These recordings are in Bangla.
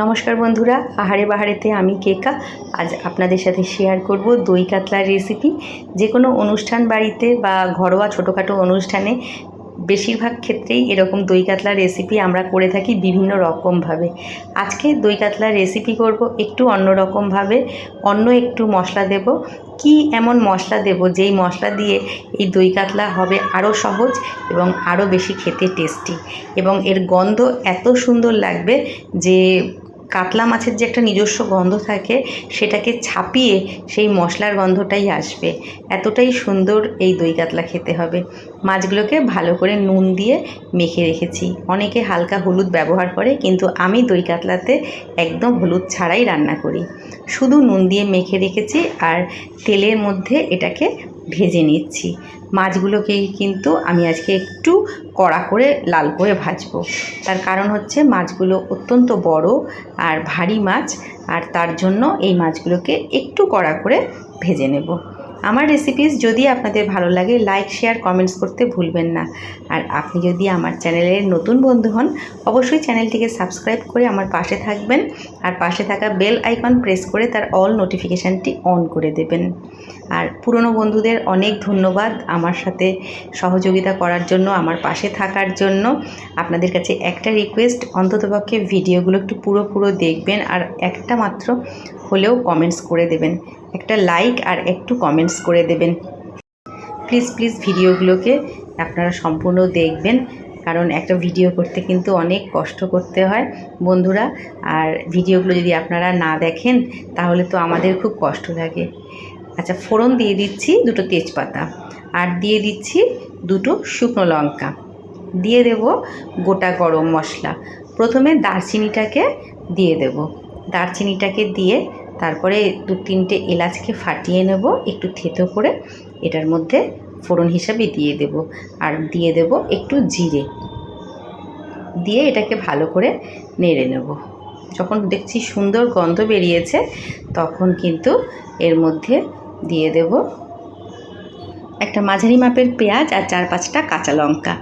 নমস্কার বন্ধুরা, আহারে বাহারেতে আমি কেকা। আজ আপনাদের সাথে শেয়ার করব দই কাতলার রেসিপি যে কোনো অনুষ্ঠান বাড়িতে বা ঘরোয়া ছোটোখাটো অনুষ্ঠানে বেশিরভাগ ক্ষেত্রেই এরকম দই কাতলার রেসিপি আমরা করে থাকি বিভিন্ন রকমভাবে আজকে দই কাতলার রেসিপি করব একটু অন্য রকমভাবে অন্য একটু মশলা দেব। কি এমন মশলা দেব যেই মশলা দিয়ে এই দই কাতলা হবে আরও সহজ এবং আরও বেশি খেতে টেস্টি এবং এর গন্ধ এত সুন্দর লাগবে যে কাতলা মাছের যে একটা নিজস্ব গন্ধ থাকে, সেটাকে ছাপিয়ে সেই মশলার গন্ধটাই আসবে। এতটাই সুন্দর এই দই কাতলা খেতে হবে। মাছগুলোকে ভালো করে নুন দিয়ে মেখে রেখেছি। অনেকে হালকা হলুদ ব্যবহার করে, কিন্তু আমি দই কাতলাতে একদম হলুদ ছাড়াই রান্না করি। শুধু নুন দিয়ে মেখে রেখেছি আর তেলের মধ্যে এটাকে ভেজে নিচ্ছি। মাছগুলোকে কিন্তু আমি আজকে একটু কড়া করে লাল করে ভাজবো। তার কারণ হচ্ছে মাছগুলো অত্যন্ত বড় আর ভারী মাছ, আর তার জন্য এই মাছগুলোকে একটু কড়া করে ভেজে নেব। আমার রেসিপিস যদি আপনাদের ভালো লাগে লাইক শেয়ার কমেন্টস করতে ভুলবেন না। আর আপনি যদি আমার চ্যানেলের নতুন বন্ধু হন, অবশ্যই চ্যানেলটিকে সাবস্ক্রাইব করে আমার পাশে থাকবেন। আর পাশে থাকা বেল আইকন প্রেস করে তার অল নোটিফিকেশানটি অন করে দেবেন। আর পুরনো বন্ধুদের অনেক ধন্যবাদ আমার সাথে সহযোগিতা করার জন্য, আমার পাশে থাকার জন্য। আপনাদের কাছে একটা রিকোয়েস্ট অন্ততপক্ষে ভিডিওগুলো একটু পুরো পুরো দেখবেন আর একটা মাত্র হলেও কমেন্টস করে দেবেন। একটা লাইক আর একটু কমেন্টস করে দেবেন। প্লিজ প্লিজ ভিডিওগুলোকে আপনারা সম্পূর্ণ দেখবেন, কারণ একটা ভিডিও করতে কিন্তু অনেক কষ্ট করতে হয় বন্ধুরা। আর ভিডিওগুলো যদি আপনারা না দেখেন, তাহলে তো আমাদের খুব কষ্ট লাগে। আচ্ছা ফোড়ন দিয়ে দিচ্ছি দুটো তেজপাতা আর দিয়ে দিচ্ছি দুটো শুকনো লঙ্কা। দিয়ে দেব গোটা গরম মশলা। প্রথমে দারচিনিটাকে দিয়ে দেব। দারচিনিটাকে দিয়ে তারপরে দু তিনটে এলাচকে ফাটিয়ে নেব একটু থেতো করে। এটার মধ্যে ফোড়ন হিসাবে দিয়ে দেব আর দিয়ে দেব একটু জিরে। দিয়ে এটাকে ভালো করে নেড়ে নেব। যখন দেখছি সুন্দর গন্ধ বেরিয়েছে, তখন কিন্তু এর মধ্যে দিয়ে দেব। একটা মাঝারি মাপের পেঁয়াজ আর চার পাঁচটা কাঁচা লঙ্কা।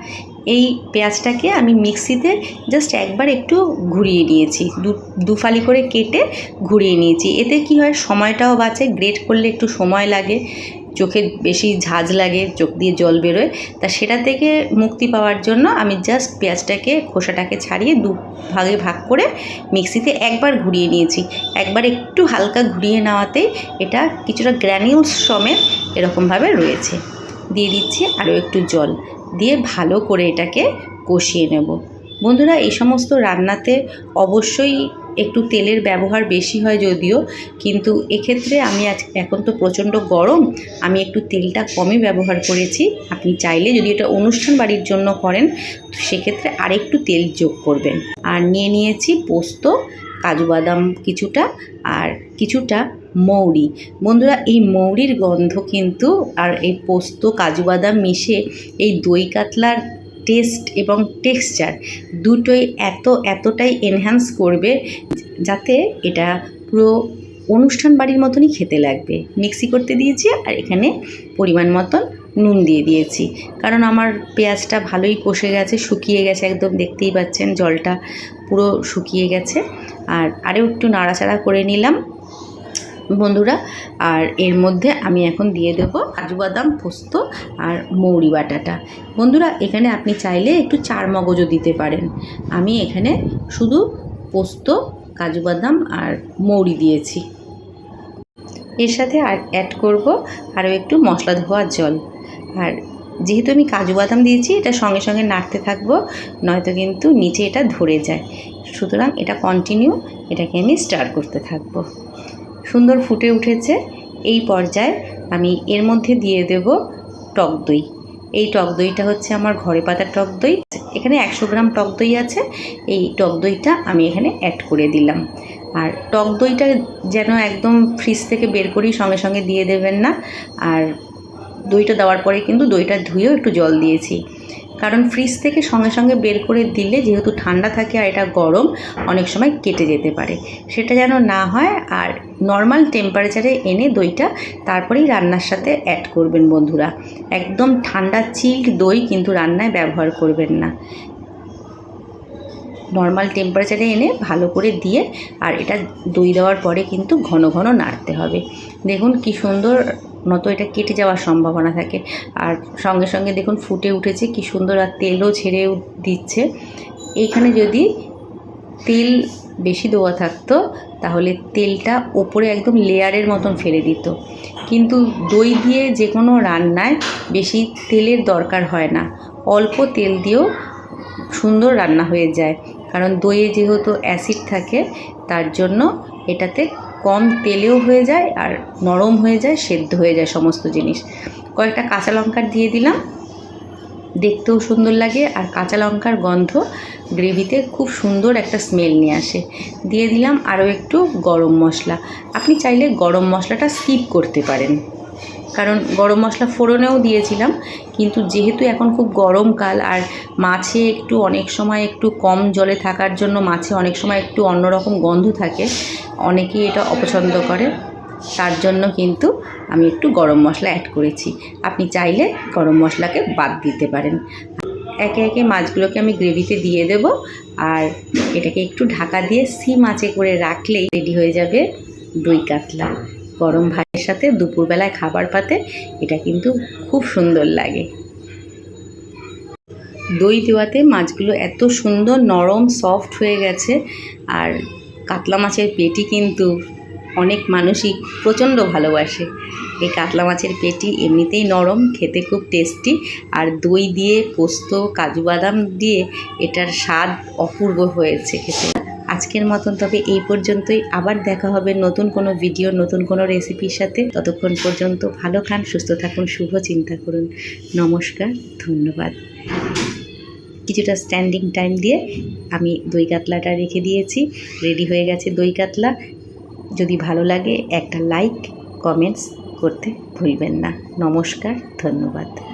এই পেঁয়াজটাকে আমি মিক্সিতে জাস্ট একবার একটু ঘুরিয়ে নিয়েছি। দু, দুফালি করে কেটে ঘুরিয়ে নিয়েছি। এতে কি হয়, সময়টাও বাঁচে গ্রেট করলে একটু সময় লাগে। চোখে বেশি ঝাঁজ লাগে, চোখ দিয়ে জল বেরোয়, তা সেটা থেকে মুক্তি পাওয়ার জন্য আমি জাস্ট পেঁয়াজটাকে, খোসাটাকে ছাড়িয়ে দু ভাগে ভাগ করে মিক্সিতে একবার ঘুরিয়ে নিয়েছি। একবার একটু হালকা ঘুরিয়ে নেওয়াতেই এটা কিছুটা গ্র্যানিউলস সমেত এরকমভাবে রয়েছে। দিয়ে দিচ্ছি আরও একটু জল। দিয়ে ভালো করে এটাকে কষিয়ে নেব। বন্ধুরা, এই সমস্ত রান্নাতে অবশ্যই একটু তেলের ব্যবহার বেশি হয় যদিও, কিন্তু এক্ষেত্রে আমি আজ, এখন তো প্রচণ্ড গরম, আমি একটু তেলটা কমই ব্যবহার করেছি। আপনি চাইলে যদি এটা অনুষ্ঠান বাড়ির জন্য করেন, তো সেক্ষেত্রে আরেকটু তেল যোগ করবেন। আর নিয়ে নিয়েছি পোস্ত, কাজু বাদাম কিছুটা, আর কিছুটা মৌরি। বন্ধুরা, এই মৌরির গন্ধ কিন্তু আর এই পোস্ত, কাজু বাদাম মিশে এই দই কাতলার টেস্ট এবং টেক্সচার দুটোই এত, এতটাই এনহ্যান্স করবে যাতে এটা পুরো অনুষ্ঠান বাড়ির মতনই খেতে লাগবে। মিক্সি করতে দিয়েছি আর এখানে পরিমাণ মতন নুন দিয়ে দিয়েছি। কারণ আমার পেঁয়াজটা ভালোই কষে গেছে, শুকিয়ে গেছে একদম, দেখতেই পাচ্ছেন জলটা পুরো শুকিয়ে গেছে। আর আরও একটু নাড়াচাড়া করে নিলাম। বন্ধুরা, আর এর মধ্যে আমি এখন দিয়ে দেবো কাজু বাদাম পোস্ত আর মৌরি বাটাটা। বন্ধুরা, এখানে আপনি চাইলে একটু চার মগজও দিতে পারেন। আমি এখানে শুধু পোস্ত কাজু বাদাম আর মৌরি দিয়েছি। এর সাথে আর অ্যাড করব আরও একটু মশলা ধোয়ার জল। আর যেহেতু আমি কাজু বাদাম দিয়েছি, এটা সঙ্গে সঙ্গে নাড়তে থাকব, নয়তো কিন্তু নিচে এটা ধরে যায়। সুতরাং এটা কন্টিনিউ এটাকে আমি স্টার করতে থাকব। সুন্দর ফুটে উঠেছে। এই পর্যায়ে আমি এর মধ্যে দিয়ে দেব টক দই। এই টক দইটা হচ্ছে আমার ঘরে পাতার টক দই। এখানে একশো গ্রাম টক দই আছে। এই টক দইটা আমি এখানে অ্যাড করে দিলাম। আর টক দইটা যেন একদম ফ্রিজ থেকে বের করেই সঙ্গে সঙ্গে দিয়ে দেবেন না। আর দইটা দেওয়ার পরে কিন্তু দইটা ধুয়েও একটু জল দিয়েছি। কারণ ফ্রিজ থেকে সঙ্গে সঙ্গে বের করে দিলে যেহেতু ঠান্ডা থাকে আর এটা গরম, অনেক সময় কেটে যেতে পারে। সেটা যেন না হয় আর নর্মাল টেম্পারেচারে এনে দইটা তারপরেই রান্নার সাথে অ্যাড করবেন বন্ধুরা। একদম ঠান্ডা চিল্ড দই কিন্তু রান্নায় ব্যবহার করবেন না। নর্মাল টেম্পারেচারে এনে ভালো করে দিয়ে আর এটা দই দেওয়ার পরে কিন্তু ঘন ঘন নাড়তে হবে। দেখুন কি সুন্দর নত এটা কেটে যাওয়ার সম্ভাবনা থাকে। আর সঙ্গে সঙ্গে দেখুন ফুটে উঠেছে, কি সুন্দর আর তেলও ছেড়ে দিচ্ছে। এইখানে যদি তেল বেশি দেওয়া থাকতো, তাহলে তেলটা ওপরে একদম লেয়ারের মতন ফেলে দিত। কিন্তু দই দিয়ে যে কোনো রান্নায় বেশি তেলের দরকার হয় না। অল্প তেল দিয়েও সুন্দর রান্না হয়ে যায়। কারণ দইয়ে যেহেতু অ্যাসিড থাকে, তার জন্য এটাতে কম তেলেও হয়ে যায় আর নরম হয়ে যায়, সেদ্ধ হয়ে যায় সমস্ত জিনিস। কয়েকটা কাঁচা লঙ্কা দিয়ে দিলাম। দেখতেও সুন্দর লাগে আর কাঁচা লঙ্কার গন্ধ গ্রেভিতে খুব সুন্দর একটা স্মেল নিয়ে আসে। দিয়ে দিলাম আরও একটু গরম মশলা। আপনি চাইলে গরম মশলাটা স্কিপ করতে পারেন। কারণ গরম মশলা ফোড়নেও দিয়েছিলাম, কিন্তু যেহেতু এখন খুব গরমকাল আর মাছে একটু অনেক সময় একটু কম জলে থাকার জন্য মাছে অনেক সময় একটু অন্যরকম গন্ধ থাকে অনেকেই এটা অপছন্দ করে। তার জন্য কিন্তু আমি একটু গরম মশলা অ্যাড করেছি। আপনি চাইলে গরম মশলাকে বাদ দিতে পারেন। একে একে মাছগুলোকে আমি গ্রেভিতে দিয়ে দেব আর এটাকে একটু ঢাকা দিয়ে সি মাছে করে রাখলেই রেডি হয়ে যাবে দই কাতলা। গরম ভাতের সাথে দুপুরবেলায় খাবার পাতে এটা কিন্তু খুব সুন্দর লাগে। দই দেওয়াতে মাছগুলো এত সুন্দর নরম সফট হয়ে গেছে। আর কাতলা মাছের পেটি কিন্তু অনেক মানুষই প্রচণ্ড ভালোবাসে। এই কাতলা মাছের পেটি এমনিতেই নরম, খেতে খুব টেস্টি আর দই দিয়ে পোস্ত, কাজু বাদাম দিয়ে এটার স্বাদ অপূর্ব হয়েছে খেতে। আজকের মতন তবে এই পর্যন্তই। আবার দেখা হবে নতুন কোনো ভিডিও নতুন কোনো রেসিপির সাথে। ততক্ষণ পর্যন্ত ভালো খান, সুস্থ থাকুন, শুভ চিন্তা করুন। নমস্কার, ধন্যবাদ। কিছুটা স্ট্যান্ডিং টাইম দিয়ে আমি দই কাতলাটা রেখে দিয়েছি। রেডি হয়ে গেছে দই কাতলা। যদি ভালো লাগে একটা লাইক কমেন্টস করতে ভুলবেন না। নমস্কার, ধন্যবাদ।